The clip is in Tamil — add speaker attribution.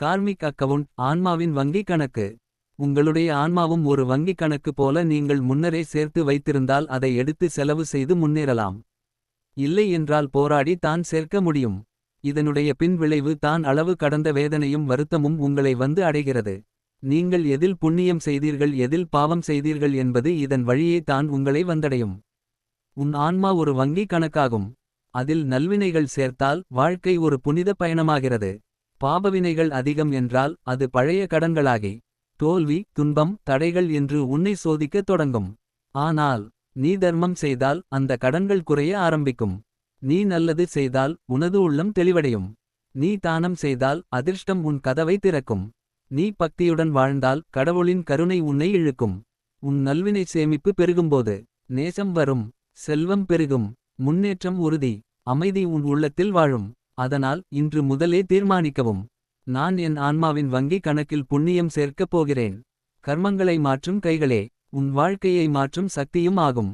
Speaker 1: கார்மிக் அக்கவுண்ட் ஆன்மாவின் வங்கிக் கணக்கு. உங்களுடைய ஆன்மாவும் ஒரு வங்கிக் கணக்கு போல நீங்கள் முன்னரே சேர்த்து வைத்திருந்தால் அதை எடுத்து செலவு செய்து முன்னேறலாம். இல்லை என்றால் போராடி தான் சேர்க்க முடியும். இதனுடைய பின் விளைவு தான் அளவு கடந்த வேதனையும் வருத்தமும் உங்களை வந்து அடைகிறது. நீங்கள் எதில் புண்ணியம் செய்தீர்கள் எதில் பாவம் செய்தீர்கள் என்பது இதன் வழியே தான் உங்களை வந்தடையும். உன் ஆன்மா ஒரு வங்கி கணக்காகும். அதில் நல்வினைகள் சேர்த்தால் வாழ்க்கை ஒரு புனித பயணமாகிறது. பாபவினைகள் அதிகம் என்றால் அது பழைய கடன்களாகி தோல்வி துன்பம் தடைகள் என்று உன்னை சோதிக்கத் தொடங்கும். ஆனால் நீ தர்மம் செய்தால் அந்த கடன்கள் குறைய ஆரம்பிக்கும். நீ நல்லது செய்தால் உனது உள்ளம் தெளிவடையும். நீ தானம் செய்தால் அதிர்ஷ்டம் உன் கதவை திறக்கும். நீ பக்தியுடன் வாழ்ந்தால் கடவுளின் கருணை உன்னை இழுக்கும். உன் நல்வினை சேமிப்பு பெருகும்போது நேசம் வரும் செல்வம் பெருகும் முன்னேற்றம் உறுதி அமைதி உன் உள்ளத்தில் வாழும். அதனால் இன்று முதலே தீர்மானிக்கவும். நான் என் ஆன்மாவின் வங்கி கணக்கில் புண்ணியம் சேர்க்கப் போகிறேன். கர்மங்களை மாற்றும் கைகளே உன் வாழ்க்கையை மாற்றும் சக்தியும் ஆகும்.